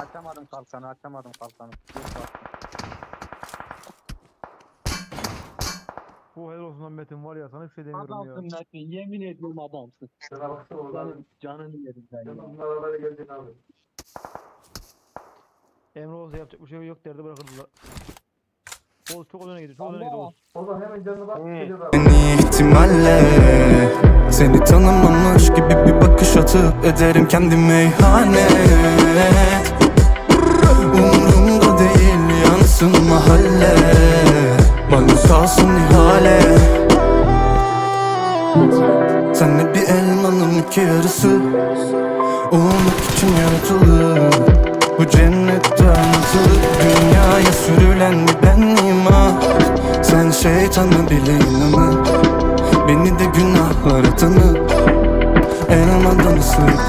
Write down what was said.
Açamadım kalkanı açamadım kalkanı. Bu helal olsun lan Metin var ya sana hiçbir şey demiyorum ya. Adamsın Metin yemin ediyorum adamsın. Şuna baksana oradan. Senin canını yedim ben ya. Yanımın arabayla geldiğini abi. Emre olsa yapacak bir şey yok derdi bırakırdılar. Oğuz çok öne gidiyor çok öne gidiyor. Oğuz. Hemen canına bak. Geliyor abi. En iyi ihtimalle Seni tanımamış gibi bir bakış atıp Ederim kendime ihanet Senle bir elmanın iki yarısı. Olmak için yaratılır. Bu cennette anlatılır Dünyaya sürülen bir benliğim ah Sen şeytanı bile inanır Beni de günahlara tanır Elmadan ısırıp